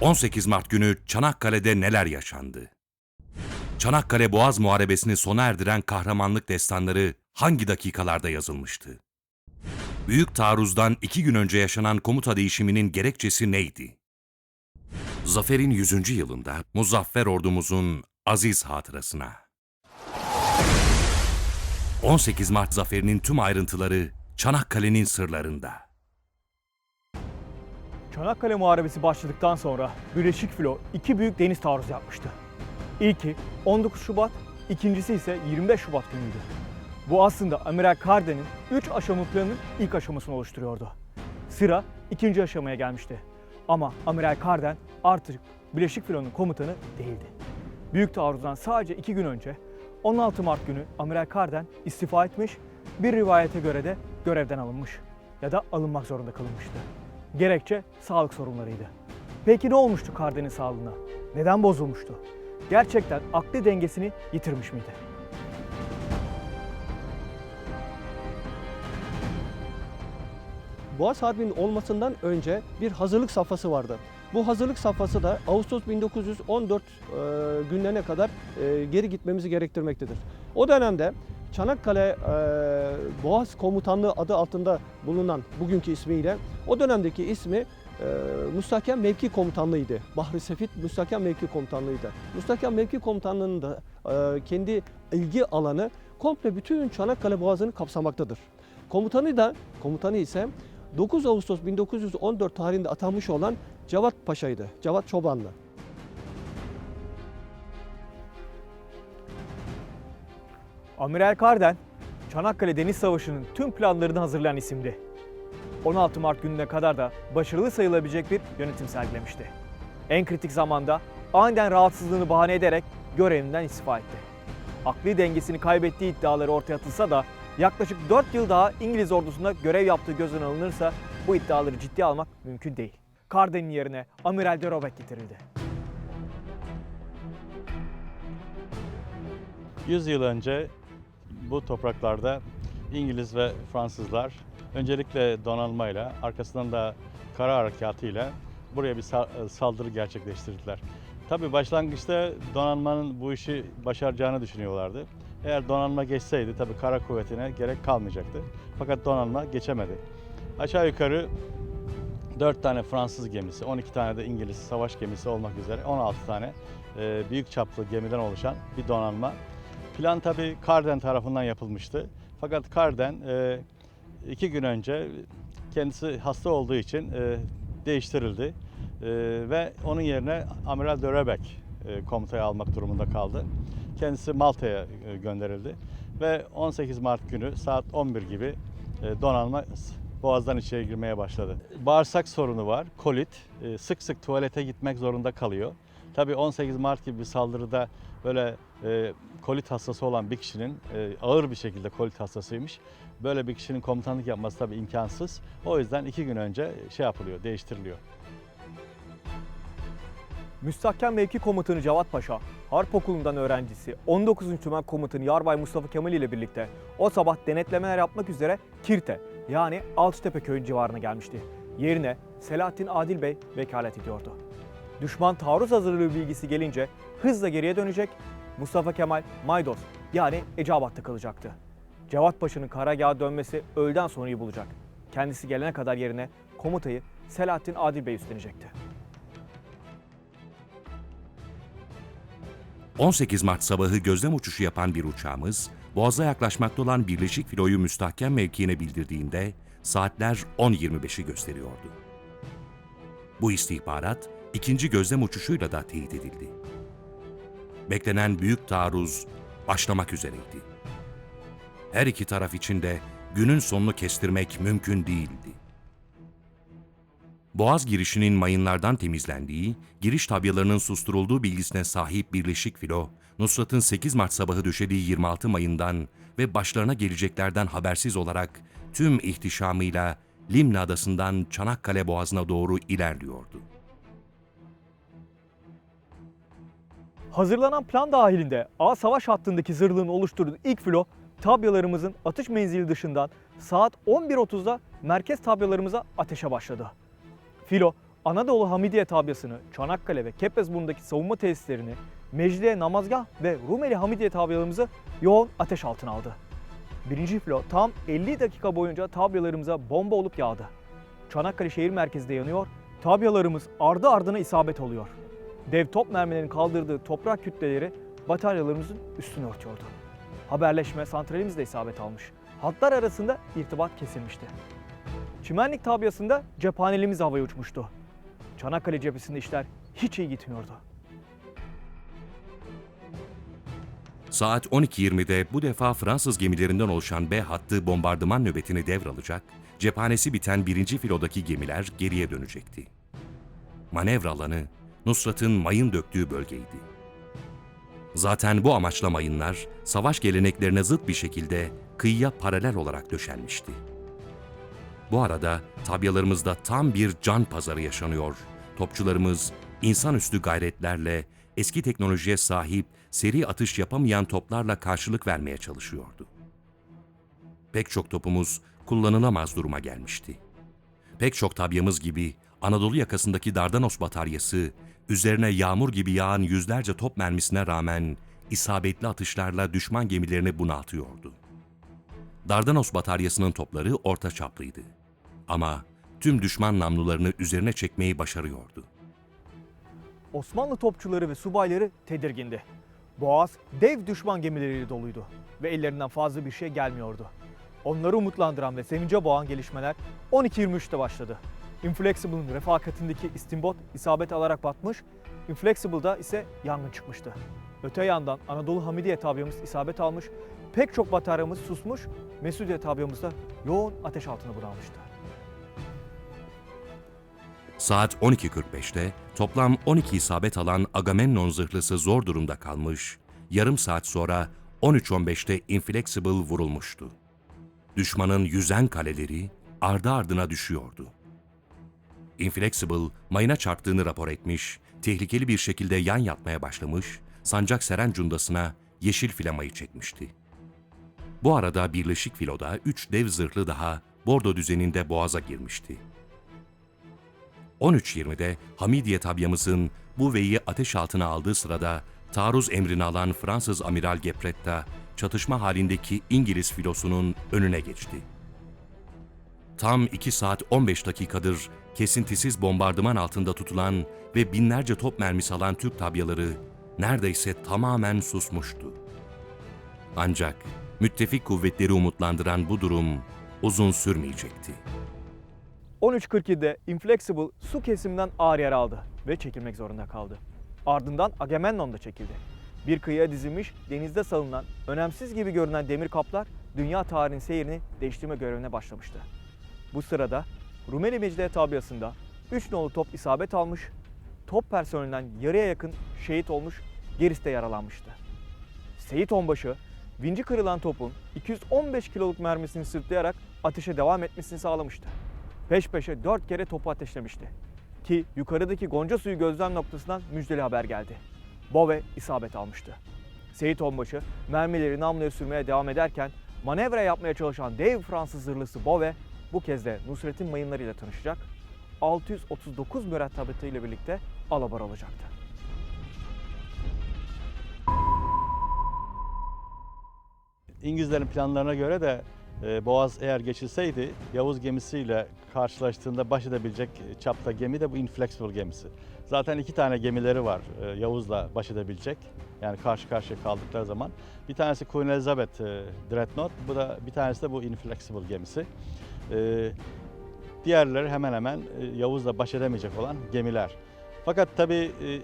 18 Mart günü Çanakkale'de neler yaşandı? Çanakkale Boğaz Muharebesi'ni sona erdiren kahramanlık destanları hangi dakikalarda yazılmıştı? Büyük taarruzdan iki gün önce yaşanan komuta değişiminin gerekçesi neydi? Zaferin 100. yılında Muzaffer ordumuzun aziz hatırasına. 18 Mart zaferinin tüm ayrıntıları Çanakkale'nin sırlarında. Çanakkale Muharebesi başladıktan sonra Birleşik Filo iki büyük deniz taarruzu yapmıştı. İlki 19 Şubat, ikincisi ise 25 Şubat günüydü. Bu aslında Amiral Carden'in 3 aşamalı planının ilk aşamasını oluşturuyordu. Sıra ikinci aşamaya gelmişti. Ama Amiral Carden artık Birleşik Filo'nun komutanı değildi. Büyük taarruzdan sadece iki gün önce 16 Mart günü Amiral Carden istifa etmiş, bir rivayete göre de görevden alınmış ya da alınmak zorunda kılınmıştı. Gerekçe sağlık sorunlarıydı. Peki ne olmuştu Carden'in sağlığına? Neden bozulmuştu? Gerçekten akli dengesini yitirmiş miydi? Boğaz Harbi'nin olmasından önce bir hazırlık safhası vardı. Bu hazırlık safhası da Ağustos 1914 e, günlerine kadar e, geri gitmemizi gerektirmektedir. O dönemde Çanakkale e, Boğaz Komutanlığı adı altında bulunan bugünkü ismiyle o dönemdeki ismi e, Müstahkem Mevki Komutanlığı'ydı. Bahri Sefit Müstahkem Mevki Komutanlığı'ydı. Müstahkem Mevki Komutanlığı'nın da e, kendi ilgi alanı komple bütün Çanakkale Boğazı'nı kapsamaktadır. Komutanı da komutanı ise 9 Ağustos 1914 tarihinde atanmış olan Cevat Paşa'ydı. Cevat Çobanlı. Amiral Carden, Çanakkale Deniz Savaşı'nın tüm planlarını hazırlayan isimdi. 16 Mart gününe kadar da başarılı sayılabilecek bir yönetim sergilemişti. En kritik zamanda aniden rahatsızlığını bahane ederek görevinden istifa etti. Akli dengesini kaybettiği iddiaları ortaya atılsa da yaklaşık 4 yıl daha İngiliz ordusunda görev yaptığı göz önüne alınırsa bu iddiaları ciddiye almak mümkün değil. Carden'in yerine Amiral de Robert getirildi. 100 yıl önce bu topraklarda İngiliz ve Fransızlar öncelikle donanmayla arkasından da kara harekatıyla buraya bir sa- saldırı gerçekleştirdiler. Tabii başlangıçta donanmanın bu işi başaracağını düşünüyorlardı. Eğer donanma geçseydi tabii kara kuvvetine gerek kalmayacaktı. Fakat donanma geçemedi. Aşağı yukarı 4 tane Fransız gemisi, 12 tane de İngiliz savaş gemisi olmak üzere 16 tane büyük çaplı gemiden oluşan bir donanma Plan tabii Carden tarafından yapılmıştı. Fakat Carden e, iki gün önce kendisi hasta olduğu için e, değiştirildi. E, ve onun yerine Amiral de Rebek e, almak durumunda kaldı. Kendisi Malta'ya gönderildi. Ve 18 Mart günü saat 11 gibi e, donanma boğazdan içeri girmeye başladı. Bağırsak sorunu var, kolit. Sık sık tuvalete gitmek zorunda kalıyor. Tabii 18 Mart gibi bir saldırıda böyle e, kolit hastası olan bir kişinin e, ağır bir şekilde kolit hastasıymış. Böyle bir kişinin komutanlık yapması tabii imkansız. O yüzden iki gün önce şey yapılıyor, değiştiriliyor. Müstahkem Mevki Komutanı Cevat Paşa, Harp Okulu'ndan öğrencisi 19. Tümen Komutanı Yarbay Mustafa Kemal ile birlikte o sabah denetlemeler yapmak üzere Kirte yani Altıtepe köyü civarına gelmişti. Yerine Selahattin Adil Bey vekalet ediyordu. Düşman taarruz hazırlığı bilgisi gelince hızla geriye dönecek, Mustafa Kemal Maydos yani Eceabat'ta kalacaktı. Cevat Paşa'nın karargaha dönmesi öğleden sonrayı bulacak. Kendisi gelene kadar yerine komutayı Selahattin Adil Bey üstlenecekti. 18 Mart sabahı gözlem uçuşu yapan bir uçağımız, Boğaz'a yaklaşmakta olan Birleşik Filo'yu müstahkem mevkiine bildirdiğinde saatler 10.25'i gösteriyordu. Bu istihbarat ikinci gözlem uçuşuyla da teyit edildi. Beklenen büyük taarruz başlamak üzereydi. Her iki taraf için de günün sonunu kestirmek mümkün değildi. Boğaz girişinin mayınlardan temizlendiği, giriş tabyalarının susturulduğu bilgisine sahip Birleşik Filo, Nusrat'ın 8 Mart sabahı döşediği 26 mayından ve başlarına geleceklerden habersiz olarak tüm ihtişamıyla Limna Adası'ndan Çanakkale Boğazı'na doğru ilerliyordu. Hazırlanan plan dahilinde A savaş hattındaki zırhlığın oluşturduğu ilk filo tabyalarımızın atış menzili dışından saat 11.30'da merkez tabyalarımıza ateşe başladı. Filo Anadolu Hamidiye tabyasını, Çanakkale ve Kepezburnu'ndaki savunma tesislerini, Mecidiye Namazgah ve Rumeli Hamidiye tabyalarımızı yoğun ateş altına aldı. Birinci filo tam 50 dakika boyunca tabyalarımıza bomba olup yağdı. Çanakkale şehir merkezinde yanıyor, tabyalarımız ardı ardına isabet oluyor. Dev top mermilerinin kaldırdığı toprak kütleleri bataryalarımızın üstünü örtüyordu. Haberleşme santralimiz de isabet almış. Hatlar arasında irtibat kesilmişti. Çimenlik tabyasında cephanelimiz havaya uçmuştu. Çanakkale cephesinde işler hiç iyi gitmiyordu. Saat 12.20'de bu defa Fransız gemilerinden oluşan B hattı bombardıman nöbetini devralacak, cephanesi biten birinci filodaki gemiler geriye dönecekti. Manevra alanı Nusrat'ın mayın döktüğü bölgeydi. Zaten bu amaçla mayınlar savaş geleneklerine zıt bir şekilde kıyıya paralel olarak döşenmişti. Bu arada tabyalarımızda tam bir can pazarı yaşanıyor. Topçularımız insanüstü gayretlerle eski teknolojiye sahip seri atış yapamayan toplarla karşılık vermeye çalışıyordu. Pek çok topumuz kullanılamaz duruma gelmişti. Pek çok tabyamız gibi Anadolu yakasındaki Dardanos bataryası üzerine yağmur gibi yağan yüzlerce top mermisine rağmen isabetli atışlarla düşman gemilerini bunaltıyordu. Dardanos bataryasının topları orta çaplıydı. Ama tüm düşman namlularını üzerine çekmeyi başarıyordu. Osmanlı topçuları ve subayları tedirgindi. Boğaz dev düşman gemileriyle doluydu ve ellerinden fazla bir şey gelmiyordu. Onları umutlandıran ve sevince boğan gelişmeler 12.23'te başladı. Inflexible'ın refakatindeki istimbot isabet alarak batmış, Inflexible'da ise yangın çıkmıştı. Öte yandan Anadolu Hamidiye tabyamız isabet almış, pek çok bataryamız susmuş, Mesudiye tabyamız da yoğun ateş altına bunalmıştı. Saat 12.45'te toplam 12 isabet alan Agamemnon zırhlısı zor durumda kalmış, yarım saat sonra 13.15'te Inflexible vurulmuştu. Düşmanın yüzen kaleleri ardı ardına düşüyordu. Inflexible mayına çarptığını rapor etmiş, tehlikeli bir şekilde yan yatmaya başlamış, sancak seren cundasına yeşil filamayı çekmişti. Bu arada Birleşik Filo'da üç dev zırhlı daha Bordo düzeninde boğaza girmişti. 13.20'de Hamidiye tabyamızın bu veyi ateş altına aldığı sırada taarruz emrini alan Fransız Amiral Gepretta çatışma halindeki İngiliz filosunun önüne geçti. Tam 2 saat 15 dakikadır kesintisiz bombardıman altında tutulan ve binlerce top mermisi alan Türk tabyaları neredeyse tamamen susmuştu. Ancak müttefik kuvvetleri umutlandıran bu durum uzun sürmeyecekti. 13.47'de Inflexible su kesiminden ağır yer aldı ve çekilmek zorunda kaldı. Ardından Agamemnon da çekildi. Bir kıyıya dizilmiş, denizde salınan, önemsiz gibi görünen demir kaplar dünya tarihinin seyrini değiştirme görevine başlamıştı. Bu sırada Rumeli Mecidiye tabyasında 3 nolu top isabet almış, top personelinden yarıya yakın şehit olmuş, gerisi de yaralanmıştı. Seyit Onbaşı, vinci kırılan topun 215 kiloluk mermisini sırtlayarak ateşe devam etmesini sağlamıştı. Peş peşe 4 kere topu ateşlemişti. Ki yukarıdaki Gonca suyu gözlem noktasından müjdeli haber geldi. Bove isabet almıştı. Seyit Onbaşı mermileri namluya sürmeye devam ederken manevra yapmaya çalışan dev Fransız zırhlısı Bove bu kez de Nusret'in mayınlarıyla tanışacak. 639 mürettebatı ile birlikte alabar olacaktı. İngilizlerin planlarına göre de e, Boğaz eğer geçilseydi Yavuz gemisiyle karşılaştığında baş edebilecek çapta gemi de bu Inflexible gemisi. Zaten iki tane gemileri var e, Yavuz'la baş edebilecek. Yani karşı karşıya kaldıkları zaman. Bir tanesi Queen Elizabeth e, Dreadnought, bu da bir tanesi de bu Inflexible gemisi. E, diğerleri hemen hemen e, Yavuz'la baş edemeyecek olan gemiler. Fakat tabii e,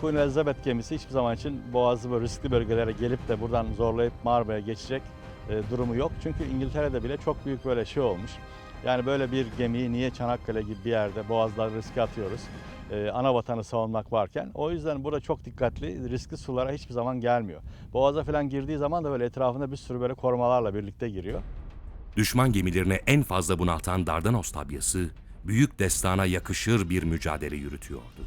Queen Elizabeth gemisi hiçbir zaman için Boğaz'ı böyle riskli bölgelere gelip de buradan zorlayıp Marmara'ya geçecek e, durumu yok. Çünkü İngiltere'de bile çok büyük böyle şey olmuş. Yani böyle bir gemiyi niye Çanakkale gibi bir yerde Boğaz'da riske atıyoruz? E, ana vatanı savunmak varken. O yüzden burada çok dikkatli, riskli sulara hiçbir zaman gelmiyor. Boğaz'a falan girdiği zaman da böyle etrafında bir sürü böyle korumalarla birlikte giriyor. Düşman gemilerine en fazla bunaltan Dardanos tabyası, büyük destana yakışır bir mücadele yürütüyordu.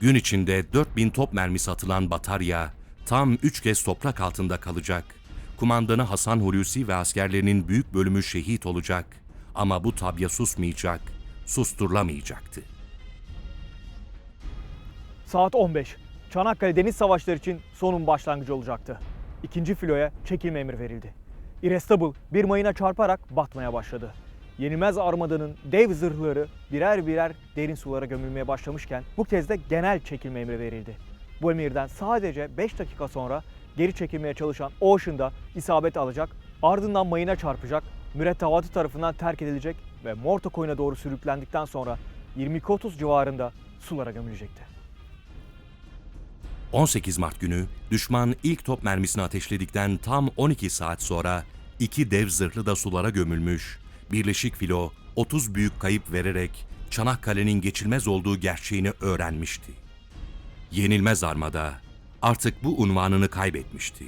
Gün içinde 4000 top mermisi atılan batarya, tam 3 kez toprak altında kalacak, kumandanı Hasan Hulusi ve askerlerinin büyük bölümü şehit olacak ama bu tabya susmayacak, susturulamayacaktı. Saat 15. Çanakkale Deniz Savaşları için sonun başlangıcı olacaktı. İkinci filoya çekilme emri verildi. Irestable bir mayına çarparak batmaya başladı. Yenilmez armadanın dev zırhları birer birer derin sulara gömülmeye başlamışken bu kez de genel çekilme emri verildi. Bu emirden sadece 5 dakika sonra geri çekilmeye çalışan Ocean da isabet alacak, ardından mayına çarpacak, mürettebatı tarafından terk edilecek ve Morto koyuna doğru sürüklendikten sonra 22-30 civarında sulara gömülecekti. 18 Mart günü düşman ilk top mermisini ateşledikten tam 12 saat sonra iki dev zırhlı da sulara gömülmüş, Birleşik Filo 30 büyük kayıp vererek Çanakkale'nin geçilmez olduğu gerçeğini öğrenmişti. Yenilmez armada artık bu unvanını kaybetmişti.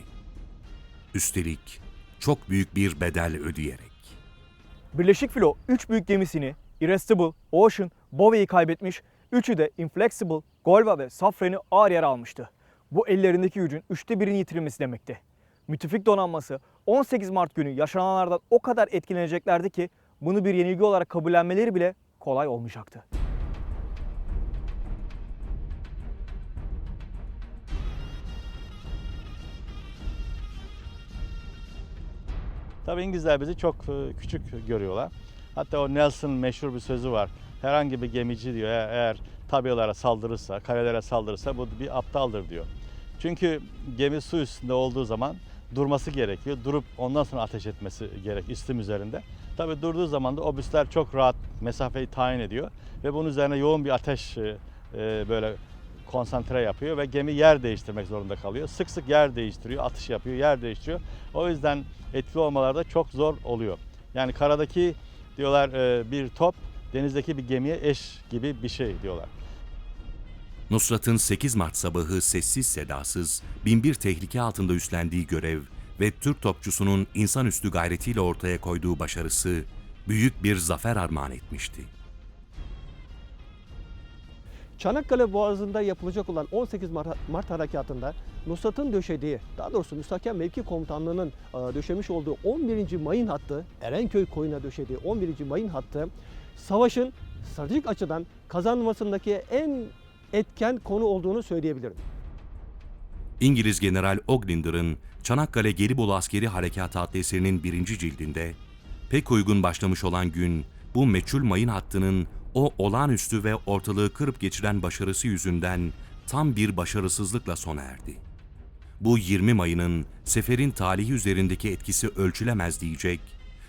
Üstelik çok büyük bir bedel ödeyerek. Birleşik Filo 3 büyük gemisini Irresistible, Ocean, Bowie'yi kaybetmiş, üçü de Inflexible, Golva ve Safran'ı ağır yara almıştı. Bu ellerindeki gücün üçte birini yitirilmesi demekti. Müttefik donanması 18 Mart günü yaşananlardan o kadar etkileneceklerdi ki bunu bir yenilgi olarak kabullenmeleri bile kolay olmayacaktı. Tabii İngilizler bizi çok e, küçük görüyorlar. Hatta o Nelson meşhur bir sözü var. Herhangi bir gemici diyor eğer, eğer saldırırsa, kalelere saldırırsa bu bir aptaldır diyor. Çünkü gemi su üstünde olduğu zaman durması gerekiyor. Durup ondan sonra ateş etmesi gerek üstüm üzerinde. Tabii durduğu zaman da obüsler çok rahat mesafeyi tayin ediyor ve bunun üzerine yoğun bir ateş e, e, böyle konsantre yapıyor ve gemi yer değiştirmek zorunda kalıyor. Sık sık yer değiştiriyor, atış yapıyor, yer değiştiriyor. O yüzden etkili olmaları da çok zor oluyor. Yani karadaki diyorlar e, bir top denizdeki bir gemiye eş gibi bir şey diyorlar. Nusrat'ın 8 Mart sabahı sessiz sedasız, binbir tehlike altında üstlendiği görev ve Türk topçusunun insanüstü gayretiyle ortaya koyduğu başarısı büyük bir zafer armağan etmişti. Çanakkale Boğazı'nda yapılacak olan 18 Mart, Mart harekatında Nusrat'ın döşediği, daha doğrusu Müstahkem Mevki Komutanlığı'nın e, döşemiş olduğu 11. mayın hattı, Erenköy koyuna döşediği 11. mayın hattı, savaşın stratejik açıdan kazanmasındaki en etken konu olduğunu söyleyebilirim. İngiliz General Oglinder'ın Çanakkale Gelibolu Askeri Harekatı adlı eserinin birinci cildinde pek uygun başlamış olan gün bu meçhul mayın hattının o olağanüstü ve ortalığı kırıp geçiren başarısı yüzünden tam bir başarısızlıkla sona erdi. Bu 20 Mayın'ın seferin talihi üzerindeki etkisi ölçülemez diyecek,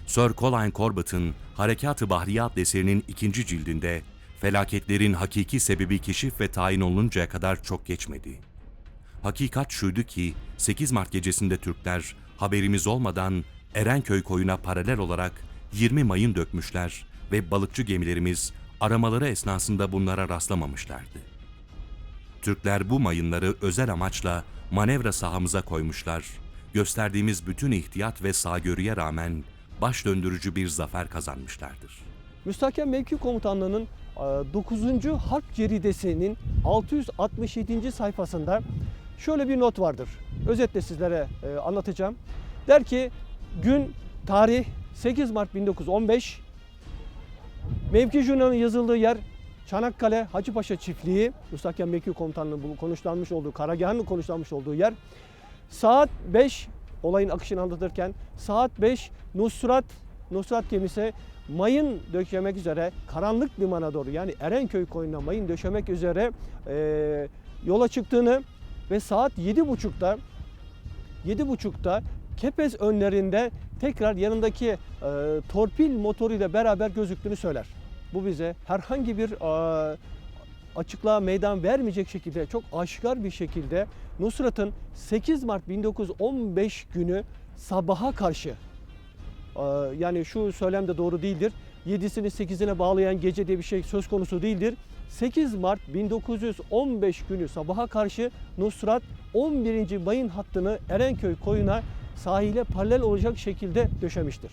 Sir Colin Corbett'ın Harekat-ı Bahriye adlı eserinin ikinci cildinde felaketlerin hakiki sebebi keşif ve tayin oluncaya kadar çok geçmedi. Hakikat şuydu ki 8 Mart gecesinde Türkler haberimiz olmadan Erenköy koyuna paralel olarak 20 mayın dökmüşler ve balıkçı gemilerimiz aramaları esnasında bunlara rastlamamışlardı. Türkler bu mayınları özel amaçla manevra sahamıza koymuşlar. Gösterdiğimiz bütün ihtiyat ve sağgörüye rağmen baş döndürücü bir zafer kazanmışlardır. Müstahkem Mevki Komutanlığı'nın e, 9. Harp Ceridesi'nin 667. sayfasında şöyle bir not vardır. Özetle sizlere e, anlatacağım. Der ki gün tarih 8 Mart 1915 Mevki Jurnal'ın yazıldığı yer Çanakkale Hacıpaşa Çiftliği, Müstahkem Mevki Komutanlığı'nın konuşlanmış olduğu, karargahın konuşlanmış olduğu yer. Saat 5 olayın akışını anlatırken saat 5 Nusrat Nusrat gemisi mayın döşemek üzere karanlık limana doğru yani Erenköy koyuna mayın döşemek üzere e, yola çıktığını ve saat 7.30'da 7.30'da Kepez önlerinde tekrar yanındaki e, torpil motoruyla beraber gözüktüğünü söyler. Bu bize herhangi bir e, açıklığa meydan vermeyecek şekilde çok aşikar bir şekilde Nusrat'ın 8 Mart 1915 günü sabaha karşı ee, yani şu söylem de doğru değildir. 7'sini 8'ine bağlayan gece diye bir şey söz konusu değildir. 8 Mart 1915 günü sabaha karşı Nusrat 11. mayın hattını Erenköy koyuna sahile paralel olacak şekilde döşemiştir.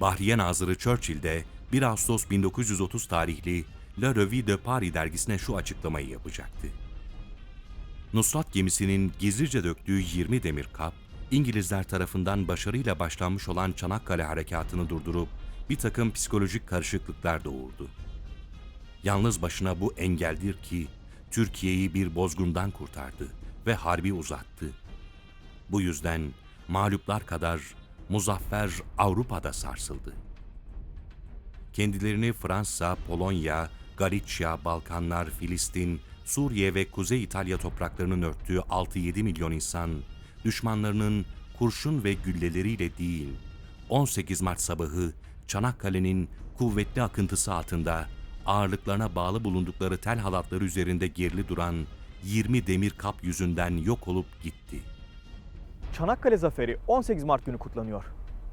Bahriye Nazırı Churchill de 1 Ağustos 1930 tarihli La Revue de Paris dergisine şu açıklamayı yapacaktı. Nusrat gemisinin gizlice döktüğü 20 demir kap, İngilizler tarafından başarıyla başlanmış olan Çanakkale harekatını durdurup bir takım psikolojik karışıklıklar doğurdu. Yalnız başına bu engeldir ki Türkiye'yi bir bozgundan kurtardı ve harbi uzattı. Bu yüzden mağluplar kadar muzaffer Avrupa'da sarsıldı. Kendilerini Fransa, Polonya, Galicia, Balkanlar, Filistin, Suriye ve Kuzey İtalya topraklarının örttüğü 6-7 milyon insan, düşmanlarının kurşun ve gülleleriyle değil, 18 Mart sabahı Çanakkale'nin kuvvetli akıntısı altında ağırlıklarına bağlı bulundukları tel halatları üzerinde gerili duran 20 demir kap yüzünden yok olup gitti. Çanakkale Zaferi 18 Mart günü kutlanıyor.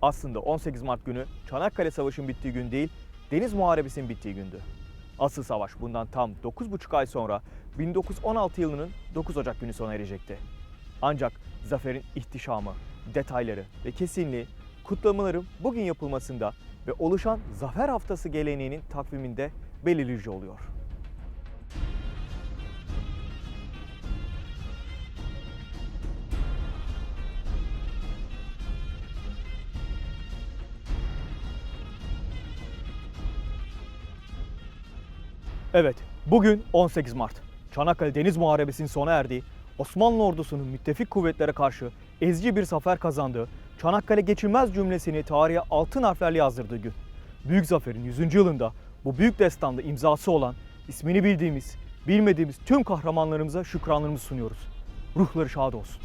Aslında 18 Mart günü Çanakkale Savaşı'nın bittiği gün değil, Deniz Muharebesi'nin bittiği gündü. Asıl savaş bundan tam 9,5 ay sonra 1916 yılının 9 Ocak günü sona erecekti. Ancak zaferin ihtişamı, detayları ve kesinliği kutlamaların bugün yapılmasında ve oluşan Zafer Haftası geleneğinin takviminde belirleyici oluyor. Evet, bugün 18 Mart. Çanakkale Deniz Muharebesi'nin sona erdiği, Osmanlı ordusunun müttefik kuvvetlere karşı ezici bir zafer kazandığı, Çanakkale geçilmez cümlesini tarihe altın harflerle yazdırdığı gün. Büyük zaferin 100. yılında bu büyük destanda imzası olan, ismini bildiğimiz, bilmediğimiz tüm kahramanlarımıza şükranlarımızı sunuyoruz. Ruhları şad olsun.